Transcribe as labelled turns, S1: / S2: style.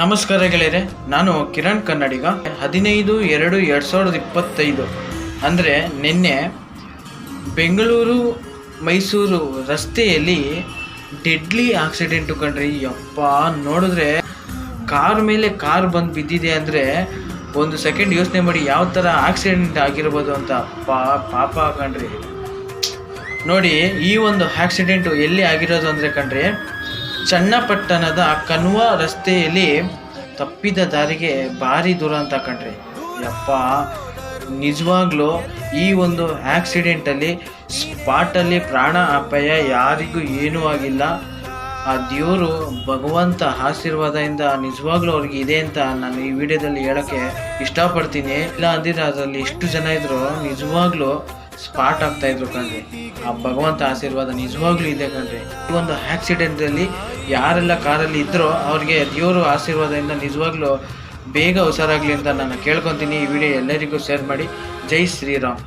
S1: ನಮಸ್ಕಾರ ಗೆಳೆಯರೆ, ನಾನು ಕಿರಣ್ ಕನ್ನಡಿಗ. ಹದಿನೈದು ಎರಡು ಎರಡು ಸಾವಿರದ ಇಪ್ಪತ್ತೈದು. ಅಂದರೆ ನಿನ್ನೆ ಬೆಂಗಳೂರು ಮೈಸೂರು ರಸ್ತೆಯಲ್ಲಿ ಡೆಡ್ಲಿ ಆಕ್ಸಿಡೆಂಟು ಕಂಡ್ರಿ, ಯಪ್ಪ, ನೋಡಿದ್ರೆ ಕಾರ್ ಮೇಲೆ ಕಾರ್ ಬಂದು ಬಿದ್ದಿದೆ ಅಂದರೆ ಒಂದು ಸೆಕೆಂಡ್ ಯೋಚನೆ ಮಾಡಿ ಯಾವ ಥರ ಆಕ್ಸಿಡೆಂಟ್ ಆಗಿರ್ಬೋದು ಅಂತ ಪಾ, ಪಾಪ ಕಣ್ರಿ. ನೋಡಿ, ಈ ಒಂದು ಆಕ್ಸಿಡೆಂಟು ಎಲ್ಲಿ ಆಗಿರೋದು ಅಂದರೆ ಕಣ್ರಿ ಚನ್ನಪಟ್ಟಣದ ಕನ್ವ ರಸ್ತೆಯಲ್ಲಿ ತಪ್ಪಿದ ದಾರಿಗೆ ಭಾರಿ ದುರಂತ ಕಂಡ್ರಿ ಯಪ್ಪ, ನಿಜವಾಗ್ಲೂ ಈ ಒಂದು ಆಕ್ಸಿಡೆಂಟಲ್ಲಿ ಸ್ಪಾಟಲ್ಲಿ ಪ್ರಾಣ ಅಪಾಯ ಯಾರಿಗೂ ಏನೂ ಆಗಿಲ್ಲ. ಆ ದೇವರು ಭಗವಂತ ಆಶೀರ್ವಾದದಿಂದ ನಿಜವಾಗ್ಲೂ ಅವ್ರಿಗೆ ಇದೆ ಅಂತ ನಾನು ಈ ವಿಡಿಯೋದಲ್ಲಿ ಹೇಳೋಕ್ಕೆ ಇಷ್ಟಪಡ್ತೀನಿ. ಇಲ್ಲ ಅಂದಿದ್ರೆ ಅದರಲ್ಲಿ ಎಷ್ಟು ಜನ ಇದ್ರು, ನಿಜವಾಗ್ಲೂ ಸ್ಪಾಟ್ ಆಗ್ತಾ ಇದ್ರು ಕಣ್ರಿ. ಆ ಭಗವಂತ ಆಶೀರ್ವಾದ ನಿಜವಾಗ್ಲೂ ಇದೆ ಕಣ್ರಿ. ಈ ಒಂದು ಆಕ್ಸಿಡೆಂಟಲ್ಲಿ ಯಾರೆಲ್ಲ ಕಾರಲ್ಲಿ ಇದ್ರೋ ಅವ್ರಿಗೆ ದೇವರು ಆಶೀರ್ವಾದದಿಂದ ನಿಜವಾಗ್ಲೂ ಬೇಗ ಹುಷಾರಾಗ್ಲಿ ಅಂತ ನಾನು ಕೇಳ್ಕೊತೀನಿ. ಈ ವಿಡಿಯೋ ಎಲ್ಲರಿಗೂ ಶೇರ್ ಮಾಡಿ. ಜೈ ಶ್ರೀರಾಮ್.